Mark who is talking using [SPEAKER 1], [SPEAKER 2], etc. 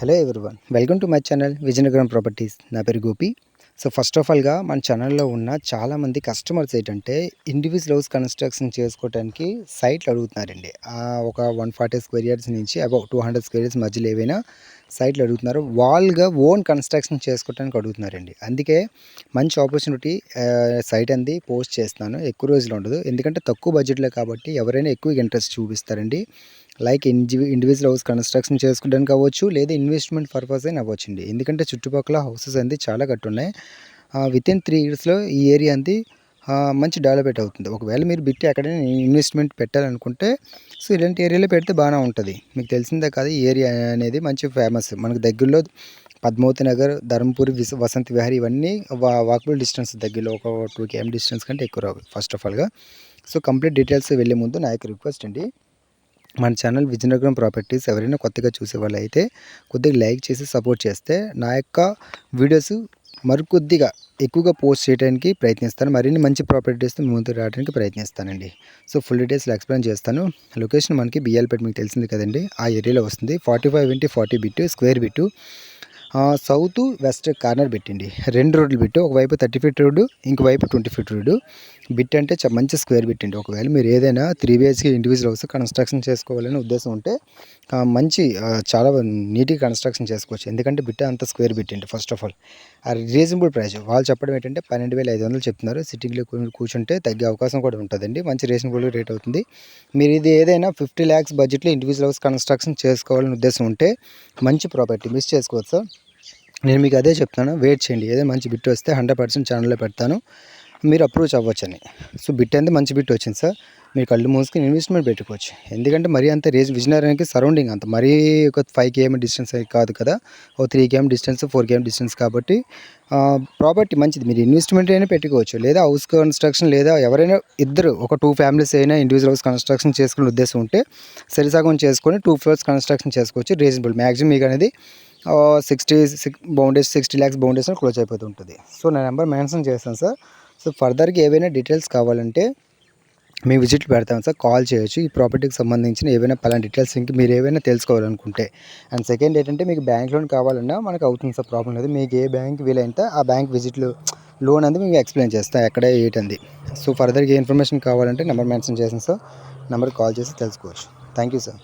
[SPEAKER 1] Hello everyone welcome to my channel Vizianagaram properties నా పేరు Gopi. So first of ఆల్గా మన ఛానల్లో ఉన్న చాలామంది కస్టమర్స్ ఏంటంటే ఇండివిజువల్ హౌస్ కన్స్ట్రక్షన్ చేసుకోవడానికి సైట్లు అడుగుతున్నారండి. ఒక వన్ ఫార్టీ స్క్వేర్ యార్డ్స్ నుంచి about two hundred square yards మధ్యలో ఏవైనా సైట్లు అడుగుతున్నారు. వాళ్ళుగా ఓన్ కన్స్ట్రక్షన్ చేసుకోవడానికి అడుగుతున్నారండి. అందుకే మంచి ఆపర్చునిటీ సైట్ అంది పోస్ట్ చేస్తున్నాను. ఎక్కువ రోజులు ఉండదు. ఎందుకంటే తక్కువ బడ్జెట్లో కాబట్టి ఎవరైనా ఎక్కువ ఇంట్రెస్ట్ చూపిస్తారండి. లైక్ ఇండివి ఇండివిజువల్ హౌస్ కన్స్ట్రక్షన్ చేసుకోవడానికి అవ్వచ్చు లేదా ఇన్వెస్ట్మెంట్ పర్పస్ అయినా అవ్వచ్చండి. ఎందుకంటే చుట్టుపక్కల హౌసెస్ అంది చాలా కట్టున్నాయి విత్ ఇన్ త్రీ ఇయర్స్లో ఈ ఏరియా అంది మంచి డెవలప్మెంట్ అవుతుంది. ఒకవేళ మీరు బిట్టి ఎక్కడైనా ఇన్వెస్ట్మెంట్ పెట్టాలనుకుంటే సో ఇలాంటి ఏరియాలో పెడితే బాగానే ఉంటుంది. మీకు తెలిసిందే కాదు ఈ ఏరియా అనేది మంచి ఫేమస్ మనకు దగ్గరలో పద్మావతి నగర్ ధర్మపురి విస వసంత విహార్ ఇవన్నీ వా వాకబుల్ డిస్టెన్స్ దగ్గరలో ఒక టూ కేఎం డిస్టెన్స్ కంటే ఎక్కువ రావు ఫస్ట్ ఆఫ్ ఆల్గా సో కంప్లీట్ డీటెయిల్స్ వెళ్ళే ముందు నా యొక్క రిక్వెస్ట్ అండి. మన ఛానల్ విజయనగరం ప్రాపర్టీస్ ఎవరైనా కొత్తగా చూసే వాళ్ళు అయితే కొద్దిగా లైక్ చేసి సపోర్ట్ చేస్తే నా యొక్క వీడియోస్ మరికొద్దిగా ఎక్కువగా పోస్ట్ చేయడానికి ప్రయత్నిస్తాను. మరిన్ని మంచి ప్రాపర్టీస్ ముందు రావడానికి ప్రయత్నిస్తానండి. సో ఫుల్ డీటెయిల్స్ ఎక్స్ప్లెయిన్ చేస్తాను. లొకేషన్ మనకి బిఎల్పేట మీకు తెలిసింది కదండి. ఆ ఏరియాలో వస్తుంది. ఫార్టీ ఫైవ్ ఇంటి forty bit square bit south west corner పెట్టండి. రెండు రోడ్లు పెట్టి ఒకవైపు థర్టీ ఫీట్ రోడ్డు ఇంకోవైపు ట్వంటీ ఫీట్ రోడ్డు. బిట్ అంటే చ- మంచి స్క్వేర్ పెట్టండి ఒకవేళ మీరు ఏదైనా three BHK individual house construction చేసుకోవాలని ఉద్దేశం ఉంటే మంచి చాలా నీట్గా కన్స్ట్రక్షన్ చేసుకోవచ్చు. ఎందుకంటే బిట్ అంత స్క్వేర్ పెట్టండి ఫస్ట్ ఆఫ్ ఆల్ ఆ రీజనబుల్ ప్రైస్ వాళ్ళు చెప్పడం ఏంటంటే పన్నెండు వేల ఐదు వందలు చెప్తున్నారు. సిటీలో కూర్చుంటే తగ్గే అవకాశం కూడా ఉంటుందండి. మంచి రీజనబుల్ రేట్ అవుతుంది. మీరు ఇది ఏదైనా ఫిఫ్టీ ల్యాక్స్ బడ్జెట్లో ఇండివిజువల్ హౌస్ కన్స్ట్రక్షన్ చేసుకోవాలని ఉద్దేశం ఉంటే మంచి ప్రాపర్టీ మిస్ చేసుకోవచ్చు. సార్ నేను మీకు అదే చెప్తాను. వెయిట్ చేయండి. ఏదో మంచి బిట్ వస్తే హండ్రెడ్ పర్సెంట్ ఛానల్లో పెడతాను. మీరు అప్రోచ్ అవ్వచ్చని. సో బిట్ అనేది మంచి బిట్ వచ్చింది సార్. మీరు కళ్ళు మూసుకుని ఇన్వెస్ట్మెంట్ పెట్టుకోవచ్చు. ఎందుకంటే మరీ అంత రేజ్ విజయనగరానికి సరౌండింగ్ అంత. మరీ ఒక ఫైవ్ కేఎం డిస్టెన్స్ కాదు కదా. ఓ three KM distance four KM distance కాబట్టి ప్రాపర్టీ మంచిది. మీరు ఇన్వెస్ట్మెంట్ అయినా పెట్టుకోవచ్చు. లేదా హౌస్ కన్స్ట్రక్షన్ లేదా ఎవరైనా ఇద్దరు ఒక టూ ఫ్యామిలీస్ అయినా ఇండివిజువల్ హౌస్ కన్స్ట్రక్షన్ చేసుకునే ఉద్దేశం ఉంటే సరిసగం చేసుకొని టూ ఫ్లోర్స్ కన్స్ట్రక్షన్ చేసుకోవచ్చు. రీజనబుల్ మ్యాక్సిమం మీకు అనేది sixty six boundaries sixty lakhs boundaries close అయిపోతుంటుంది so నా నెంబర్ మెన్షన్ చేస్తాను సార్ సో ఫర్దర్గా ఏవైనా డీటెయిల్స్ కావాలంటే మీ విజిట్ పెడతాం సార్ కాల్ చేయొచ్చు. ఈ ప్రాపర్టీకి సంబంధించిన ఏవైనా పలానా డీటెయిల్స్ ఇంక మీరు ఏవైనా తెలుసుకోవాలనుకుంటే. అండ్ సెకండ్ ఏంటంటే మీకు బ్యాంక్ లోన్ కావాలన్నా మనకు అవుతుంది సార్ ప్రాబ్లం లేదు. మీకు ఏ బ్యాంక్ వీలైతే ఆ బ్యాంక్ విజిట్లు లోన్ అంది మీకు ఎక్స్ప్లెయిన్ చేస్తాను ఎక్కడ ఏంటంది సో ఫర్దర్గా ఏ ఇన్ఫర్మేషన్ కావాలంటే నెంబర్ మెన్షన్ చేసాను సార్ నెంబర్కి కాల్ చేసి తెలుసుకోవచ్చు. Thank you sir